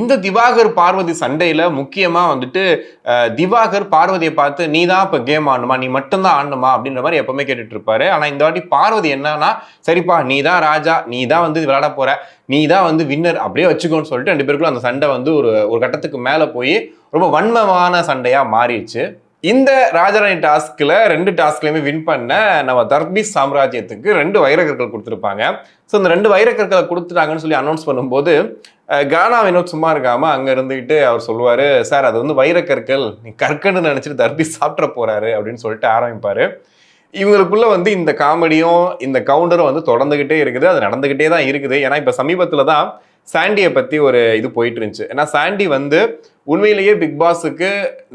இந்த திவாகர் பார்வதி சண்டையில முக்கியமா வந்துட்டு திவாகர் பார்வதியை பார்த்து நீ தான் இப்ப கேம் ஆடணுமா? நீ மட்டும்தான் ஆடணுமா? அப்படின்ற மாதிரி எப்பவுமே கேட்டுட்டு இருப்பாரு ஆனா இந்த வாட்டி பார்வதி என்னன்னா சரிப்பா நீ தான் ராஜா நீ தான் வந்து விளையாட போற நீ தான் வந்து வின்னர் அப்படியே வச்சுக்கோன்னு சொல்லிட்டு ரெண்டு பேருக்குள்ள அந்த சண்டை வந்து ஒரு ஒரு கட்டத்துக்கு மேல போய் ரொம்ப வன்மமான சண்டையா மாறிடுச்சு. இந்த ராஜராணி டாஸ்க்ல ரெண்டு டாஸ்க்லயுமே வின் பண்ண நம்ம தர்பீஸ் சாம்ராஜ்யத்துக்கு ரெண்டு வைரக்கற்கள் கொடுத்துருப்பாங்க. ஸோ இந்த ரெண்டு வைரக்கற்களை கொடுத்துட்டாங்கன்னு சொல்லி அனௌன்ஸ் பண்ணும்போது கானா வினோத் சும்மா இருக்காமல் அங்கே இருந்துக்கிட்டு அவர் சொல்லுவார் சார் அது வந்து வைரக்கற்கள் நீ கற்கன்னு நினச்சிட்டு தர்பி சாப்பிட்ற போகிறாரு அப்படின்னு சொல்லிட்டு ஆரம்பிப்பார். இவங்களுக்குள்ள வந்து இந்த காமெடியும் இந்த கவுண்டரும் வந்து தொடர்ந்துகிட்டே இருக்குது. அது நடந்துகிட்டே தான் இருக்குது. ஏன்னா இப்போ சமீபத்தில் தான் சாண்டியை பற்றி ஒரு இது போயிட்டு இருந்துச்சு. ஏன்னா சாண்டி வந்து உண்மையிலேயே பிக் பாஸுக்கு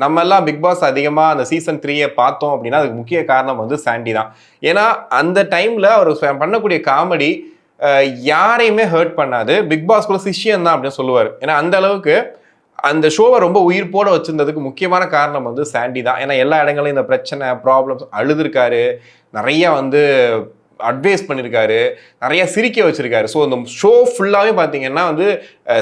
நம்ம எல்லாம் பிக் பாஸ் அதிகமாக அந்த சீசன் த்ரீயை பார்த்தோம் அப்படின்னா அதுக்கு முக்கிய காரணம் வந்து சாண்டி தான். ஏன்னா அந்த டைமில் அவர் பண்ணக்கூடிய காமெடி யாரையுமே ஹர்ட் பண்ணாது. பிக் பாஸ் கூட சிஷ்யன் தான் அப்படின்னு சொல்லுவார். ஏன்னா அந்த அளவுக்கு அந்த ஷோவை ரொம்ப உயிர்ப்போட வச்சிருந்ததுக்கு முக்கியமான காரணம் வந்து சாண்டி தான். ஏன்னா எல்லா இடங்களையும் இந்த பிரச்சனை ப்ராப்ளம்ஸ் அழுதுருக்காரு. நிறைய வந்து அட்வைஸ் பண்ணியிருக்காரு நிறைய சிரிக்க வச்சிருக்காரு. ஸோ இந்த ஷோ ஃபுல்லாகவே பார்த்தீங்கன்னா வந்து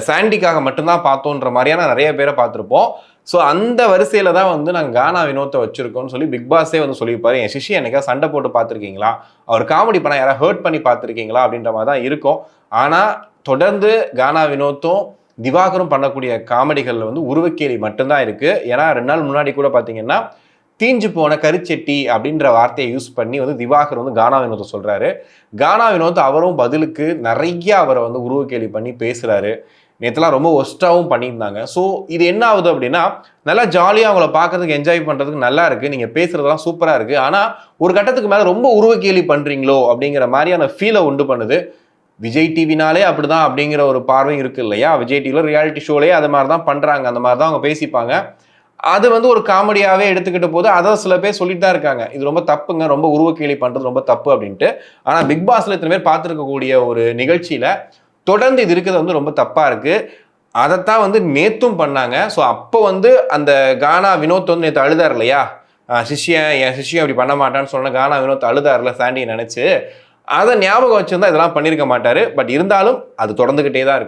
சாண்டிக்காக மட்டும்தான் பார்த்தோன்ற மாதிரியான நிறைய பேரை பார்த்துருப்போம். ஸோ அந்த வரிசையில் தான் வந்து நாங்கள் கானா வினோத்தை வச்சுருக்கோம்னு சொல்லி பிக் பாஸே வந்து சொல்லியிருப்பாரு. என் சிஷி என்னைக்கா சண்டை போட்டு பார்த்துருக்கீங்களா? அவர் காமெடி பண்ண யாராவது ஹர்ட் பண்ணி பார்த்துருக்கீங்களா? அப்படின்ற மாதிரி தான் இருக்கும். ஆனால் தொடர்ந்து கானா வினோத்தும் திவாகரும் பண்ணக்கூடிய காமெடிகளில் வந்து உருவக்கேலி மட்டும்தான் இருக்குது ஏன்னா ரெண்டு நாள் முன்னாடி கூட பார்த்தீங்கன்னா தீஞ்சு போன கருச்செட்டி அப்படின்ற வார்த்தையை யூஸ் பண்ணி வந்து திவாகர் வந்து கானா வினோத்தை சொல்கிறாரு கானா வினோத் அவரும் பதிலுக்கு நிறைய அவரை வந்து உருவக்கேலி பண்ணி பேசுகிறாரு நேற்றுலாம் ரொம்ப ஒஸ்ட்டாகவும் பண்ணியிருந்தாங்க. ஸோ இது என்ன ஆகுது அப்படின்னா நல்லா ஜாலியாக அவங்கள பார்க்கறதுக்கு என்ஜாய் பண்ணுறதுக்கு நல்லா இருக்குது நீங்கள் பேசுகிறதெல்லாம் சூப்பராக இருக்குது ஆனால் ஒரு கட்டத்துக்கு மேலே ரொம்ப உருவக்கேலி பண்ணுறீங்களோ அப்படிங்கிற மாதிரியான ஃபீலை உண்டு பண்ணுது. விஜய் டிவினாலே அப்படிதான் அப்படிங்கிற ஒரு பார்வையும் இருக்கு இல்லையா? விஜய் டிவியில் ரியாலிட்டி ஷோலேயே அது மாதிரி தான் பண்ணுறாங்க அந்த மாதிரி தான் அவங்க பேசிப்பாங்க. அது வந்து ஒரு காமெடியாகவே எடுத்துக்கிட்ட போது அதை சில பேர் சொல்லிட்டு தான் இருக்காங்க. இது ரொம்ப தப்புங்க ரொம்ப உருவக்கேலி பண்ணுறது ரொம்ப தப்பு அப்படின்ட்டு. ஆனால் பிக் பாஸில் இத்தனை பேர் பார்த்துருக்கக்கூடிய ஒரு நிகழ்ச்சியில் தொடர்ந்து இது இருக்கிறது வந்து ரொம்ப தப்பாக இருக்குது அதைத்தான் வந்து நேத்தும் பண்ணாங்க. ஸோ அப்போ வந்து அந்த கானா வினோத் வந்து நேற்று அழுதார் இல்லையா? சிஷ்யன் என் சிஷ்யன் அப்படி பண்ண மாட்டான்னு சொன்ன கானா வினோத் அழுதார்ல சாண்டியை நினச்சி. அதை ஞாபகம் வச்சுருந்தா இதெல்லாம் பண்ணியிருக்க மாட்டார். பட் இருந்தாலும் அது தொடர்ந்துக்கிட்டே தான் இருக்கு.